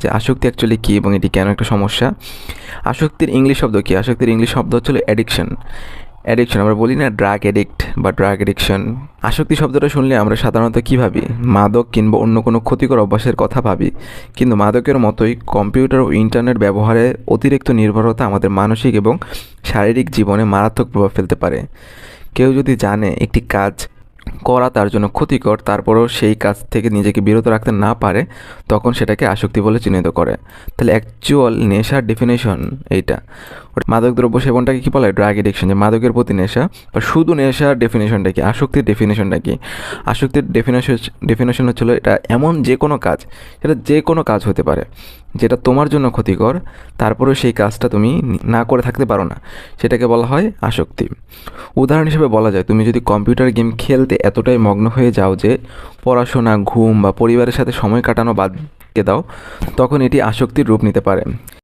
যে আসক্তি অ্যাকচুয়ালি কী এবং এটি কেন একটা সমস্যা? আসক্তির ইংলিশ শব্দ কী? আসক্তির ইংলিশ শব্দ হচ্ছিল অ্যাডিকশন অ্যাডিকশন আমরা বলি না ড্রাগ অ্যাডিক্ট বা ড্রাগ অ্যাডিকশন আসক্তি শব্দটা শুনলে আমরা সাধারণত কী ভাবি? মাদক কিংবা অন্য কোনো ক্ষতিকর অভ্যাসের কথা ভাবি। কিন্তু মাদকের মতোই কম্পিউটার ও ইন্টারনেট ব্যবহারে অতিরিক্ত নির্ভরতা আমাদের মানসিক এবং শারীরিক জীবনে মারাত্মক প্রভাব ফেলতে পারে। কেউ যদি জানে একটি কাজ করা তার জন্য ক্ষতিকর, তারপরেও সেই কাজ থেকে নিজেকে বিরত রাখতে না পারে, তখন সেটাকে আসক্তি বলে চিহ্নিত করে। তাহলে অ্যাকচুয়াল নেশার ডেফিনেশন এইটা। মাদকদ্রব্য সেবনটাকে কী বলে? ড্রাগ এডিকশন যে মাদকের প্রতি নেশা। বা শুধু নেশার ডেফিনেশনটা কি? আসক্তির ডেফিনেশনটা কি? আসক্তির ডেফিনেশন ডেফিনেশন হচ্ছিল এটা এমন যে কোনো কাজ, সেটা যে কোনো কাজ হতে পারে। যেটা তোমার জন্য ক্ষতিকর, তারপরেও সেই কাজটা তুমি না করে থাকতে পারো না। সেটাকে বলা হয় আসক্তি। উদাহরণ হিসেবে বলা যায়, তুমি যদি কম্পিউটার গেম খেলতে এতটাই মগ্ন হয়ে যাও যে পড়াশোনা, ঘুম বা পরিবারের সাথে সময় কাটানো বাদ দিয়ে দাও, তখন এটি আসক্তির রূপ নিতে পারে।